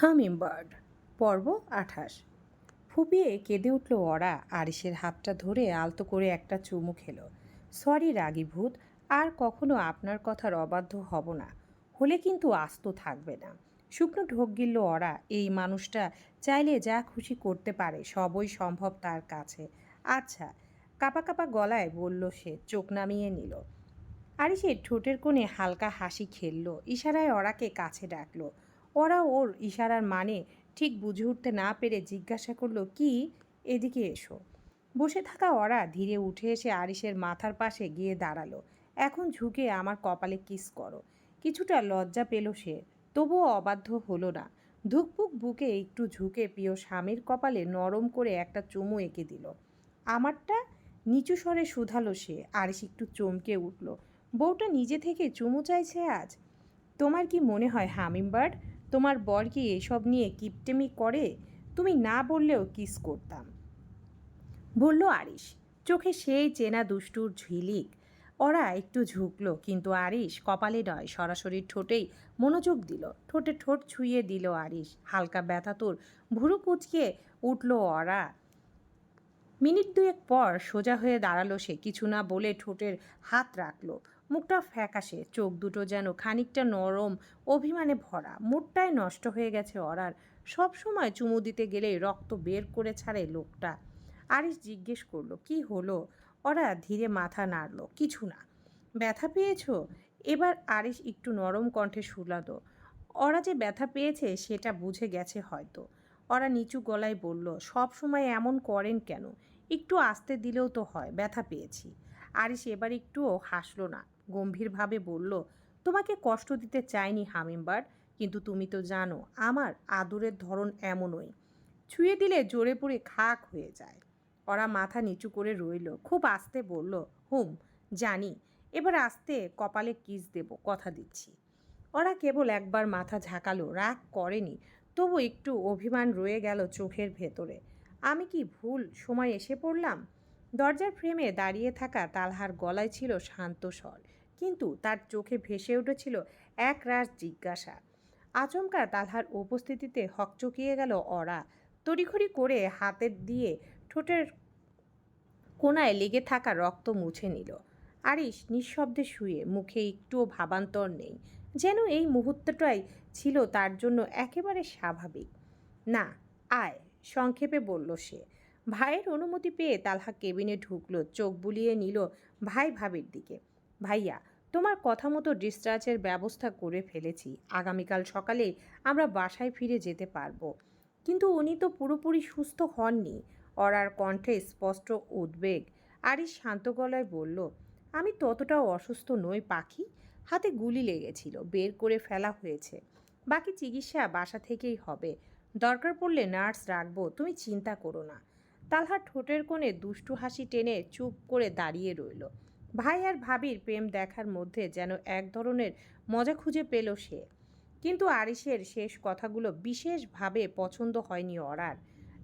Hummingbird পর্ব আঠাশ। ফুপিয়ে কেঁদে উঠল ওরা আরিসের হাতটা ধরে আলতো করে একটা চুমু খেলো। সরি রাগী ভূত আর কখনো আপনার কথার অবাধ্য হব না, হলে কিন্তু আস্ত থাকবে না। শুকনো ঢোক গিলল ওরা, এই মানুষটা চাইলে যা খুশি করতে পারে, সবই সম্ভব তার কাছে। আচ্ছা কাপা কাপা গলায় বলল সে, চোখ নামিয়ে নিল। আরিসের ঠোঁটের কোণে হালকা হাসি খেললো, ইশারায় ওরাকে কাছে ডাকলো। ওরা ওর ইশারার মানে ঠিক বুঝে উঠতে না পেরে জিজ্ঞাসা করল, কি? এদিকে এসো। বসে থাকা ওরা ধীরে উঠে এসে আরিসের মাথার পাশে গিয়ে দাঁড়াল। এখন ঝুঁকে আমার কপালে কিস করো। কিছুটা লজ্জা পেল সে, তবুও অবাধ্য হলো না। ধুকপুক বুকে একটু ঝুঁকে প্রিয় স্বামীর কপালে নরম করে একটা চুমু এঁকে দিল। আমারটা? নিচু স্বরে শুধালো সে। আরিস একটু চমকে উঠল। বউটা নিজে থেকে চুমু চাইছে আজ? তোমার কি মনে হয় হামিমবার্ড? তোমার বর কি এসব নিয়ে কিপটেমি করে? তুমি না বললেও কিস করতাম। বলল, আরিশ, চোখে সেই চেনা দুষ্টুর ঝিলিক। ওরা একটু ঝুঁকলো, কিন্তু আরিশ কপালে নয়, সরাসরি ঠোঁটেই মনোযোগ দিল। ঠোঁটে ঠোঁট ছুঁয়ে দিল আরিশ। হালকা ব্যথা তোর। ভুরু কুচকে উঠল ওরা। মিনিট দুয়েক পর সোজা হয়ে দাঁড়াল সে। কিছু না বলে ঠোঁটের হাত রাখল। মুখটা ফ্যাকাশে, চোখ দুটো যেন খানিকটা নরম, অভিমানে ভরা, মুডটাই নষ্ট হয়ে গেছে অরার সব সময় চুমু দিতে গেলে রক্ত বের করে ছাড়ে লোকটা। আরিস জিজ্ঞেস করল, কি হলো? ওরা ধীরে মাথা নাড়লো, কিছু না। ব্যথা পেয়েছ? এবার আরিস একটু নরম কণ্ঠে শুলাতো ওরা যে ব্যথা পেয়েছে সেটা বুঝে গেছে হয়তো। ওরা নিচু গলায় বলল, সব সময় এমন করেন কেন? একটু আসতে দিলেও তো হয়, ব্যথা পেয়েছি। আরিস এবার একটুও হাসলো না। গম্ভীরভাবে বলল, তোমাকে কষ্ট দিতে চাইনি হামিমবার্ড, কিন্তু তুমি তো জানো, আমার আদরের ধরন এমনই। ছুঁয়ে দিলে জোরে পড়ে খাক হয়ে যায়। ওরা মাথা নিচু করে রইল, খুব আস্তে বলল, হুম, জানি, এবার আস্তে কপালে কিস দেব, কথা দিচ্ছি। ওরা কেবল একবার মাথা ঝাঁকালো, রাগ করেনি, তবু একটু অভিমান রয়ে গেল চোখের ভেতরে। আমি কি ভুল সময় এসে পড়লাম? দরজার ফ্রেমে দাঁড়িয়ে থাকা তালহার গলায় ছিল শান্ত স্বর। কিন্তু তার চোখে ভেসে উঠেছিল এক রাস জিজ্ঞাসা। আচমকা তালহার উপস্থিতিতে হকচকিয়ে গেল অরা। তড়িঘড়ি করে হাতের দিয়ে ঠোঁটের কোনায় লেগে থাকা রক্ত মুছে নিল। আরিস নিঃশব্দে শুয়ে মুখে একটুও ভাবান্তর নেই। যেন এই মুহূর্তটাই ছিল তার জন্য একেবারে স্বাভাবিক। না, আয়, সংক্ষেপে বলল সে। ভাইয়ের অনুমতি পেয়ে তালহা কেবিনে ঢুকলো, চোখ বুলিয়ে নিল ভাই ভাবির দিকে। ভাইয়া, তোমার কথা মতো ডিসচার্জের ব্যবস্থা করে ফেলেছি। আগামীকাল সকালে আমরা বাসায় ফিরে যেতে পারব। কিন্তু উনি তো পুরোপুরি সুস্থ হননি। অরার কণ্ঠে স্পষ্ট উদ্বেগ আরিস শান্ত গলায় বলল, আমি ততটাও অসুস্থ নই, পাখি। হাতে গুলি লেগেছিল, বের করে ফেলা হয়েছে। বাকি চিকিৎসা বাসা থেকেই হবে। দরকার পড়লে নার্স রাখব, তুমি চিন্তা করো না। তালহার ঠোঁটের কোণে দুষ্টু হাসি টেনে চুপ করে দাঁড়িয়ে রইল। ভাই আর ভাবির প্রেম দেখার মধ্যে যেন এক ধরনের মজা খুঁজে পেল সে। কিন্তু আরিসের শেষ কথাগুলো বিশেষভাবে পছন্দ হয়নি অরার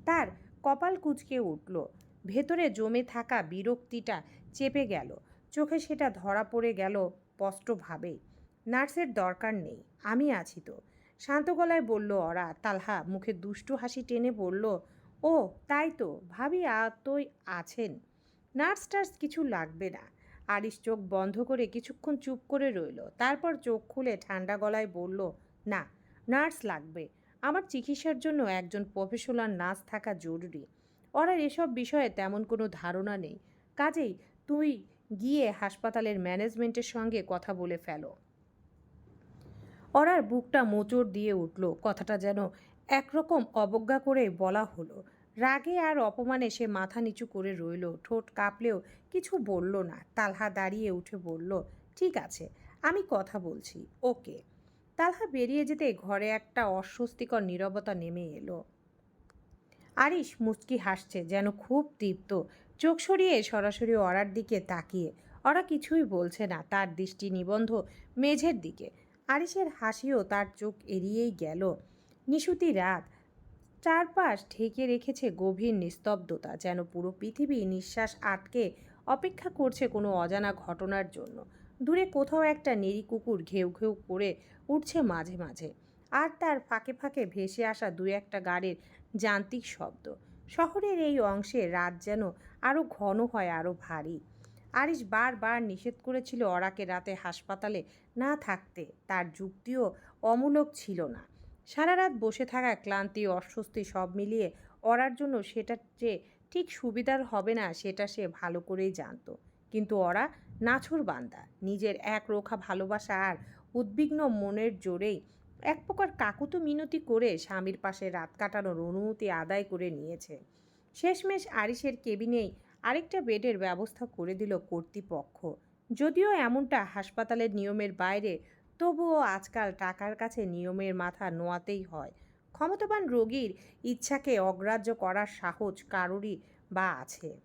তার কপাল কুচকে উঠল। ভেতরে জমে থাকা বিরক্তিটা চেপে গেল। চোখে সেটা ধরা পড়ে গেল স্পষ্টভাবে। নার্সের দরকার নেই, আমি আছি তো। শান্ত গলায় বলল অরা তালহা মুখে দুষ্টু হাসি টেনে বলল, ও, তাই তো। ভাবি আতই আছেন। নার্স টার্স কিছু লাগবে না। আরিস চোখ বন্ধ করে কিছুক্ষণ চুপ করে রইল। তারপর চোখ খুলে ঠান্ডা গলায় বলল, না, নার্স লাগবে। আমার চিকিৎসার জন্য একজন প্রফেশনাল নার্স থাকা জরুরি। ওরা এসব বিষয়ে তেমন কোনো ধারণা নেই। কাজেই তুই গিয়ে হাসপাতালের ম্যানেজমেন্টের সঙ্গে কথা বলে ফেলো অরার বুকটা মোচড় দিয়ে উঠল। কথাটা যেন একরকম অবজ্ঞা করে বলা হলো। রাগে আর অপমানে সে মাথা নিচু করে রইল। ঠোঁট কাঁপলেও কিছু বলল না। তালহা দাঁড়িয়ে উঠে বলল, ঠিক আছে, আমি কথা বলছি। ওকে। তালহা বেরিয়ে যেতে ঘরে একটা অস্বস্তিকর নীরবতা নেমে এলো। আরিস মুচকি হাসছে, যেন খুব তৃপ্ত চোখ সরিয়ে সরাসরি অরার দিকে তাকিয়ে। ওরা কিছুই বলছে না, তার দৃষ্টি নিবন্ধ মেঝের দিকে। আরিসের হাসিও তার চোখ এড়িয়েই গেল। নিশুতি রাত চারপাশ ঢেকে রেখেছে গভীর নিস্তব্ধতা, যেন পুরো পৃথিবী নিঃশ্বাস আটকে অপেক্ষা করছে কোনো অজানা ঘটনার জন্য। দূরে কোথাও একটা নেড়ি কুকুর ঘেউ ঘেউ করে উঠছে মাঝে মাঝে। আর তার ফাঁকে ফাঁকে ভেসে আসা দু একটা গাড়ির যান্ত্রিক শব্দ। শহরের এই অংশে রাত যেন আরও ঘন হয় আরও ভারী। আরিশ বারবার নিষেধ করেছিল অরাকে রাতে হাসপাতালে না থাকতে। তার যুক্তিও অমূলক ছিল না। সারা রাত বসে থাকা ক্লান্তি অস্বস্তি সব মিলিয়ে অরার জন্য সেটা যে ঠিক সুবিধার হবে না সেটা সে ভালো করেই জানতো। কিন্তু ওরা নাছর বান্দা। নিজের এক রোখা ভালোবাসা আর উদ্বিগ্ন মনের জোরেই এক প্রকার কাকুতো মিনতি করে স্বামীর পাশে রাত কাটানোর অনুমতি আদায় করে নিয়েছে। শেষমেশ আরিসের কেবিনেই আরেকটা বেডের ব্যবস্থা করে দিল কর্তৃপক্ষ। যদিও এমনটা হাসপাতালের নিয়মের বাইরে তবুও আজকাল টাকার কাছে নিয়মের মাথা নোয়াতেই হয়। ক্ষমতাবান রোগীর ইচ্ছাকে অগ্রাহ্য করার সাহস কারোরই বা আছে?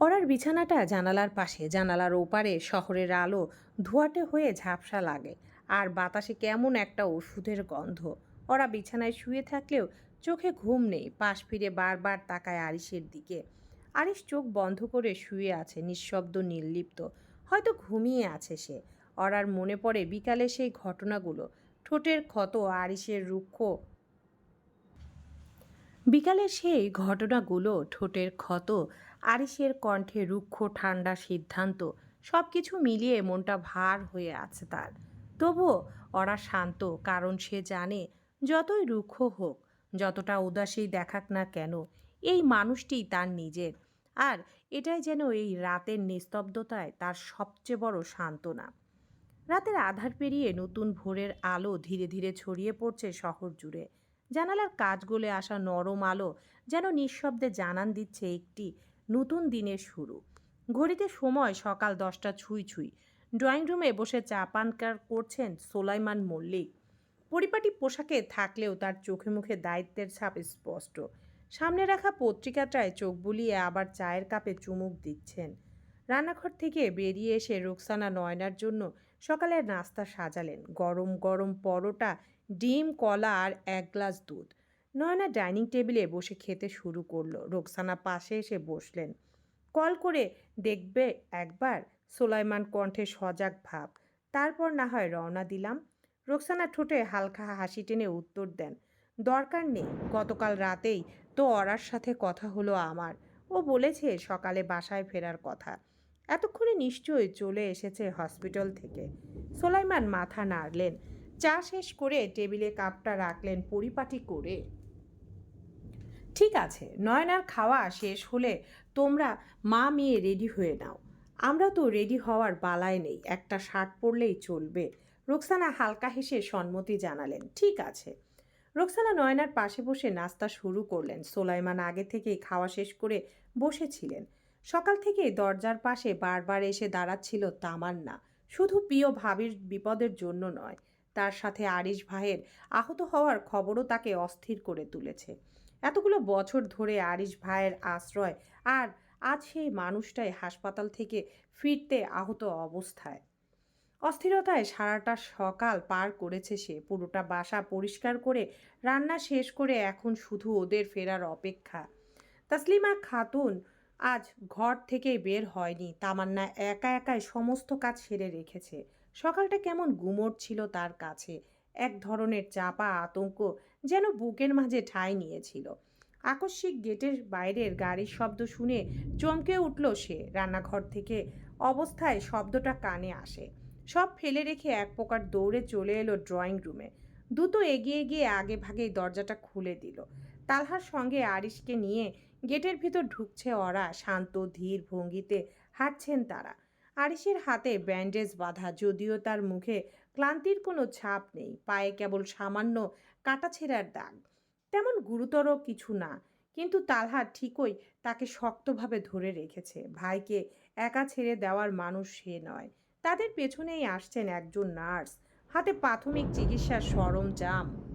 ওরার বিছানাটা জানালার পাশে, জানালার ওপারে শহরের আলো ধোয়াটে হয়ে ঝাপসা লাগে। আর বাতাসে কেমন একটা ওষুধের গন্ধ। ওরা বিছানায় শুয়ে থাকলেও চোখে ঘুম নেই, পাশ ফিরে বারবার তাকায় আরিসের দিকে। আরিস চোখ বন্ধ করে শুয়ে আছে, নিঃশব্দ, নির্লিপ্ত। হয়তো ঘুমিয়ে আছে সে। অরার মনে পড়ে বিকালে সেই ঘটনাগুলো। ঠোঁটের ক্ষত, আরিসের রুক্ষ। বিকালে সেই ঘটনাগুলো, ঠোঁটের ক্ষত, আরিসের কণ্ঠে রুক্ষ, ঠান্ডা সিদ্ধান্ত সব কিছু মিলিয়ে মনটা ভার হয়ে আছে তার। তবুও ওরা শান্ত, কারণ সে জানে যতই রুক্ষ হোক, যতটা উদাসী দেখাক না কেন, এই মানুষটি তার নিজের। আর এটাই যেন এই রাতের নিস্তব্ধতায় তার সবচেয়ে বড় সান্ত্বনা। রাতের আধার পেরিয়ে নতুন ভোরের আলো ধীরে ধীরে ছড়িয়ে পড়ছে শহর জুড়ে। জানালার কাজ গলে আসা নরম আলো যেন নিঃশব্দে জানান দিচ্ছে একটি নতুন দিনের শুরু। ঘড়িতে সময় সকাল দশটা ছুঁই ছুঁই। ড্রয়িং রুমে বসে চা পানকার করছেন সোলাইমান মল্লিক। পরিপাটি পোশাকে থাকলেও তার চোখে মুখে দায়িত্বের ছাপ স্পষ্ট। সামনে রাখা পত্রিকাটায় চোখ বুলিয়ে আবার চায়ের কাপে চুমুক দিচ্ছেন। রান্নাঘর থেকে বেরিয়ে এসে রোকসানা নয়নার জন্য সকালের নাস্তা সাজালেন। গরম গরম পরোটা, ডিম, কলা আর এক গ্লাস দুধ। নয়না ডাইনিং টেবিলে বসে খেতে শুরু করল। রোকসানা পাশে এসে বসলেন। কল করে দেখবে একবার সোলাইমান কণ্ঠে সজাগ ভাব। তারপর না হয় রওনা দিলাম। রোকসানা ঠোঁটে হালকা হাসি টেনে উত্তর দেন, দরকার নেই। গতকাল রাতেই তো অরার সাথে কথা হলো আমার। ও বলেছে সকালে বাসায় ফেরার কথা। এতক্ষণে নিশ্চয়ই চলে এসেছে হসপিটাল থেকে। সোলাইমান মাথা নাড়লেন। চা শেষ করে টেবিলে কাপটা রাখলেন পরিপাটি করে। ঠিক আছে, নয়নার খাওয়া শেষ হলে তোমরা মা মেয়ে রেডি হয়ে নাও। আমরা তো রেডি হওয়ার বালায় নেই, একটা শার্ট পরলেই চলবে। রোকসানা হালকা হেসে সম্মতি জানালেন, ঠিক আছে। রোকসানা নয়নার পাশে বসে নাস্তা শুরু করলেন। সোলাইমান আগে থেকেই খাওয়া শেষ করে বসেছিলেন। সকাল থেকে দরজার পাশে বারবার এসে দাঁড়াচ্ছিল তামান্না। শুধু প্রিয় ভাবির বিপদের জন্য নয়, তার সাথে আরিশ ভাইয়ের আহত হওয়ার খবরও তাকে অস্থির করে তুলেছে। এতগুলো বছর ধরে আরিশ ভাইয়ের আশ্রয় আর আজ সেই মানুষটাই হাসপাতাল থেকে ফিরতে আহত অবস্থায়। অস্থিরতায় সারাটা সকাল পার করেছে সে। পুরোটা বাসা পরিষ্কার করে রান্না শেষ করে এখন শুধু ওদের ফেরার অপেক্ষা। তাসলিমা খাতুন আজ ঘর থেকে বের হয়নি। তামান্না একা একাই সমস্ত কাজ সেরে রেখেছে। সকালটা কেমন গুমোট ছিল তার কাছে। এক ধরনের চাপা আতঙ্ক যেন বুকের মাঝে ঠাঁই নিয়েছিল। আকস্মিক গেটের বাইরের গাড়ির শব্দ শুনে চমকে উঠল সে। রান্নাঘর থেকে অবস্থায় শব্দটা কানে আসে। সব ফেলে রেখে এক প্রকার দৌড়ে চলে এলো ড্রয়িং রুমে। দ্রুত এগিয়ে গিয়ে আগে ভাগেই দরজাটা খুলে দিল। তালহার সঙ্গে আরিশকে নিয়ে গেটের ভিতর ঢুকছে ওরা, শান্ত, ধীর ভঙ্গিতে হাঁটছেন তারা। আরিশের হাতে ব্যান্ডেজ বাঁধা, যদিও তার মুখে ক্লান্তির কোনো ছাপ নেই, পায়ে কেবল সামান্য কাটাছেঁড়ার দাগ। তেমন গুরুতর কিছু না, কিন্তু তালহা ঠিকই তাকে শক্তভাবে ধরে রেখেছে। ভাইকে একা ছেড়ে দেওয়ার মানুষ সে নয়। তাদের পেছনেই আসছেন একজন নার্স। হাতে প্রাথমিক চিকিৎসার সরঞ্জাম।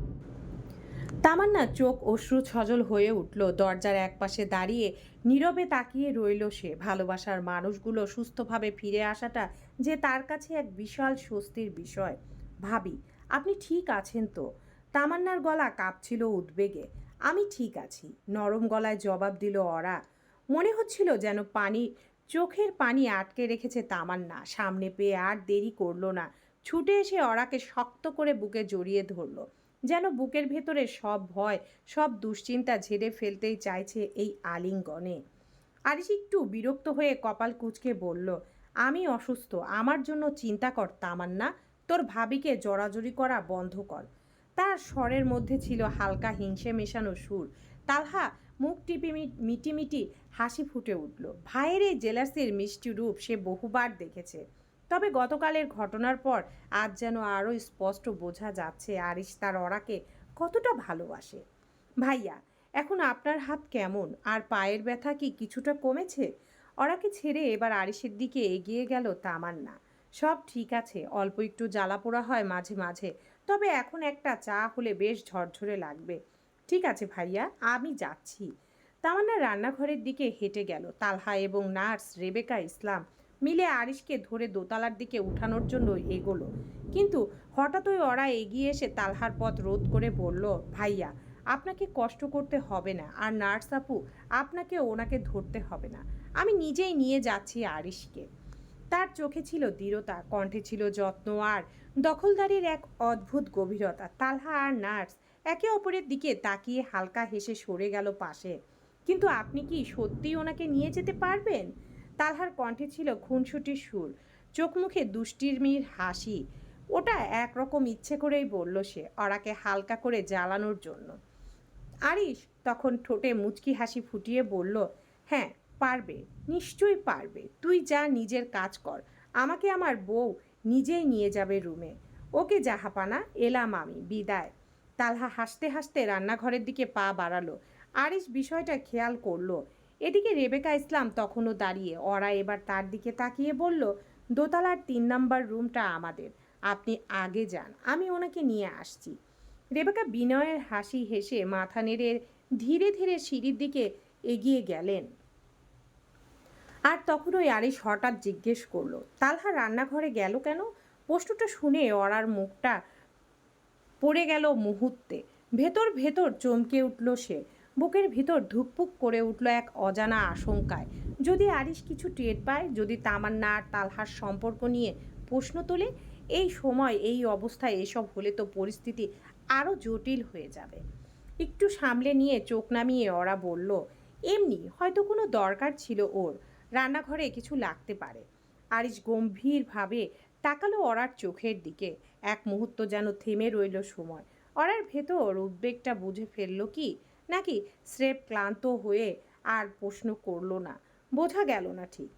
তামান্না চোখ অশ্রু সজল হয়ে উঠল। দরজার একপাশে দাঁড়িয়ে নীরবে তাকিয়ে রইল সে। ভালোবাসার মানুষগুলো সুস্থভাবে ফিরে আসাটা যে তার কাছে এক বিশাল স্বস্তির বিষয়। ভাবি, আপনি ঠিক আছেন তো? তামান্নার গলা কাঁপছিল উদ্বেগে। আমি ঠিক আছি। নরম গলায় জবাব দিল অরা। মনে হচ্ছিল যেন পানি, চোখের পানি আটকে রেখেছে তামান্না। সামনে পেয়ে আর দেরি করল না। ছুটে এসে অরাকে শক্ত করে বুকে জড়িয়ে ধরলো। যেন বুকের ভেতরে সব ভয়, সব দুশ্চিন্তা ঝেড়ে ফেলতেই চাইছে এই আলিঙ্গনে। আরিস একটু বিরক্ত হয়ে কপাল কুচকে বলল, আমি অসুস্থ, আমার জন্য চিন্তা কর তামান্না, তোর ভাবিকে জড়াজড়ি করা বন্ধ কর। তার স্বরের মধ্যে ছিল হালকা হিংসে মেশানো সুর। তালহা মুখ টিপি মিটিমিটি হাসি ফুটে উঠল। ভাইয়ের এই জেলাসির মিষ্টি রূপ সে বহুবার দেখেছে। তবে গতকালের ঘটনার পর আজ যেন আরও স্পষ্ট বোঝা যাচ্ছে আরিস তার অরাকে কতটা ভালোবাসে। ভাইয়া, এখন আপনার হাত কেমন? আর পায়ের ব্যথা কি কিছুটা কমেছে? অরাকে ছেড়ে এবার আরিসের দিকে এগিয়ে গেল তামান্না। সব ঠিক আছে, অল্প একটু জ্বালা পোড়া হয় মাঝে মাঝে, তবে এখন একটা চা হলে বেশ ঝরঝরে লাগবে। ঠিক আছে ভাইয়া, আমি যাচ্ছি। তামান্না রান্নাঘরের দিকে হেঁটে গেল তালহা এবং নার্স রেবেকা ইসলাম। মিলে আরিশকে ধরে দোতলার দিকে উঠানোর জন্য এগোলো। কিন্তু হঠাৎ ওই ওরা এগিয়ে এসে তালহার পথ রোধ করে বলল, ভাইয়া, আপনাকে কষ্ট করতে হবে না আর নার্স আপু, আপনাকে ওনাকে ধরতে হবে না। আমি নিজেই নিয়ে যাচ্ছি আরিশকে। তার চোখে ছিল দৃঢ়তা, কণ্ঠে ছিল যত্ন আর দখলদারির এক অদ্ভুত গভীরতা। তালহা আর নার্স একে অপরের দিকে তাকিয়ে হালকা হেসে সরে গেল পাশে। কিন্তু আপনি কি সত্যিই ওনাকে নিয়ে যেতে পারবেন? তালহার কণ্ঠে ছিল খুনসুটির সুর চোখ মুখে দুষ্টিরমির হাসি। ওটা একরকম ইচ্ছে করেই বলল সে, অরাকে হালকা করে জ্বালানোর জন্য। আরিশ তখন ঠোঁটে মুচকি হাসি ফুটিয়ে বলল হ্যাঁ পারবে, নিশ্চয়ই পারবে। তুই যা নিজের কাজ কর। আমাকে আমার বউ নিজেই নিয়ে যাবে রুমে। ওকে জাহাপানা, এলাম আমি, বিদায়। তালহা হাসতে হাসতে রান্নাঘরের দিকে পা বাড়ালো। আরিশ বিষয়টা খেয়াল করল এদিকে রেবেকা ইসলাম তখনও দাঁড়িয়ে, ওরা এবার তার দিকে তাকিয়ে বলল, দোতলার তিন নাম্বার রুমটা আমাদের। আপনি আগে যান, আমি ওনাকে নিয়ে আসছি। রেবেকা বিনয়ের হাসি হেসে মাথা নেড়ে ধীরে ধীরে সিঁড়ির দিকে এগিয়ে গেলেন। আর তখন ওই আরিশ হঠাৎ জিজ্ঞেস করল, তালহা রান্নাঘরে গেল কেন? প্রশ্নটা শুনে অরার মুখটা পড়ে গেল মুহূর্তে। ভেতর ভেতর চমকে উঠল সে। বুকের ভিতর ধুকপুক করে উঠল এক অজানা আশঙ্কায়। যদি আরিশ কিছু টের পায়, যদি তামান্না আর তালহার সম্পর্ক নিয়ে প্রশ্ন তোলে, এই সময়, এই অবস্থায় এসব হলে তো পরিস্থিতি আরও জটিল হয়ে যাবে। একটু সামলে নিয়ে চোখ নামিয়ে ওরা বলল, এমনি, হয়তো কোনো দরকার ছিল ওর। রান্নাঘরে কিছু লাগতে পারে। আরিশ গম্ভীরভাবে তাকালো অরার চোখের দিকে। এক মুহূর্ত যেন থেমে রইল সময়। অরার ভেতর উদ্বেগটা বুঝে ফেলল কি নাকি স্রেফ ক্লান্ত হয়ে আর প্রশ্ন করল না? বোঝা গেল না ঠিক।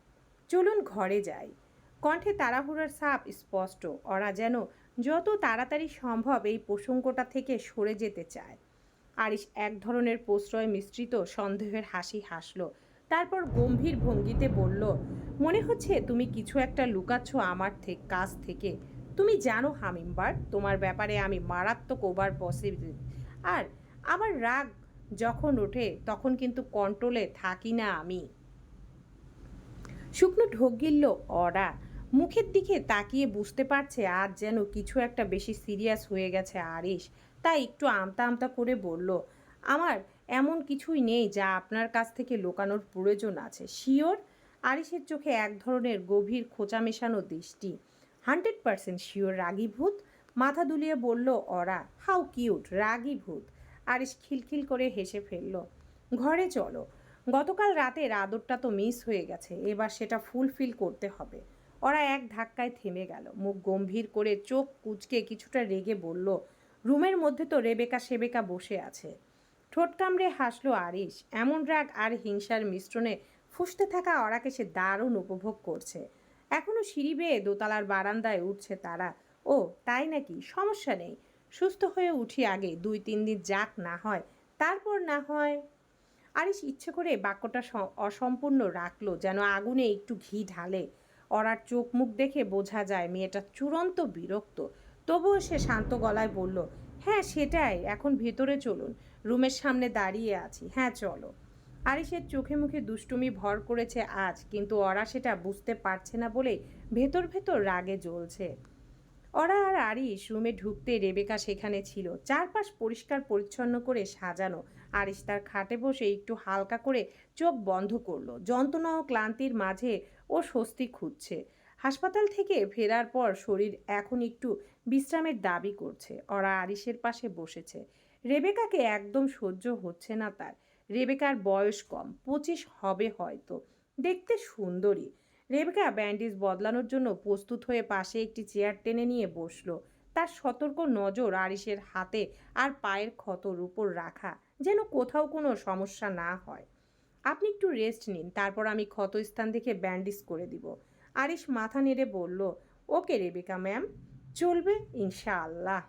চলুন ঘরে যাই। কণ্ঠে তাড়াহুড়োর সাপ স্পষ্ট, ওরা যেন যত তাড়াতাড়ি সম্ভব এই প্রসঙ্গটা থেকে সরে যেতে চায়। আরিশ এক ধরনের প্রশ্রয় মিশ্রিত সন্দেহের হাসি হাসলো, তারপর গম্ভীর ভঙ্গিতে বলল, মনে হচ্ছে তুমি কিছু একটা লুকাচ্ছ আমার থেকে কাছ থেকে। তুমি জানো হামিমবার, তোমার ব্যাপারে আমি মারাত্মক ওভার পসিবল আর আমার রাগ যখন ওঠে, তখন কিন্তু কন্ট্রোলে থাকি না আমি। শুকনো ঢোক গিলল, অরা। মুখের দিকে তাকিয়ে বুঝতে পারছে আজ যেন কিছু একটা বেশি সিরিয়াস হয়ে গেছে আরিশ। তাই একটু আমতা আমতা করে বলল, আমার এমন কিছুই নেই যা আপনার কাছ থেকে লোকানোর প্রয়োজন আছে। শিওর? আরিশের চোখে এক ধরনের গভীর খোঁচা মেশানো দৃষ্টি। হান্ড্রেড পার্সেন্ট শিওর, রাগী ভূত। মাথা দুলিয়ে বলল, অরা, হাউ কিউট, রাগী ভূত। আরিশ খিলখিল করে হেসে ফেলল, ঘরে চলো। গতকাল রাতের আদরটা তো মিস হয়ে গেছে, এবার সেটা ফুলফিল করতে হবে। ওরা এক ধাক্কায় থেমে গেল, মুখ গম্ভীর করে চোখ কুচকে কিছুটা রেগে বলল, রুমের মধ্যে তো রেবেকা সেবেকা বসে আছে। ঠোঁট কামড়ে হাসলো আরিশ, এমন রাগ আর হিংসার মিশ্রণে ফুসতে থাকা অরাকে সে দারুণ উপভোগ করছে। এখনও সিঁড়ি বেয়ে দোতলার বারান্দায় উঠছে তারা, ও, তাই নাকি? সমস্যা নেই। সুস্থ হয়ে উঠি আগে, দুই, তিন দিন যাক না হয়। তারপর না হয় আরিস ইচ্ছে করে বাক্যটা অসম্পূর্ণ রাখল, যেন আগুনে একটু ঘি ঢালে। অরার চোখ মুখ দেখে বোঝা যায় মেয়েটা চূড়ান্ত বিরক্ত। তবুও সে শান্ত গলায় বলল হ্যাঁ সেটাই, এখন ভেতরে চলুন। রুমের সামনে দাঁড়িয়ে আছি। হ্যাঁ চলো। আরিসের চোখে মুখে দুষ্টুমি ভর করেছে আজ, কিন্তু ওরা সেটা বুঝতে পারছে না বলে ভেতর ভেতর রাগে জ্বলছে। ওরা আর আরিশ রুমে ঢুকতে রেবেকা সেখানে ছিল। চারপাশ পরিষ্কার পরিচ্ছন্ন করে সাজানো। আরিশ তার খাটে বসে একটু হালকা করে চোখ বন্ধ করল। যন্ত্রণা ও ক্লান্তির মাঝে ও স্বস্তি খুঁজছে। হাসপাতাল থেকে ফেরার পর শরীর এখন একটু বিশ্রামের দাবি করছে। ওরা আরিসের পাশে বসেছে। রেবেকাকে একদম সহ্য হচ্ছে না তার। রেবেকার বয়স কম, পঁচিশ হবে হয়তো। দেখতে সুন্দরী। রেবেকা ব্যান্ডেজ বদলানোর জন্য প্রস্তুত হয়ে পাশে একটি চেয়ার টেনে নিয়ে বসল। তার সতর্ক নজর আরিসের হাতে আর পায়ের ক্ষতর উপর রাখা, যেন কোথাও কোনো সমস্যা না হয়। আপনি একটু রেস্ট নিন, তারপর আমি ক্ষত স্থান দেখে ব্যান্ডেজ করে দিব। আরিশ মাথা নেড়ে বলল, ওকে রেবেকা ম্যাম, চলবে ইনশাআল্লাহ।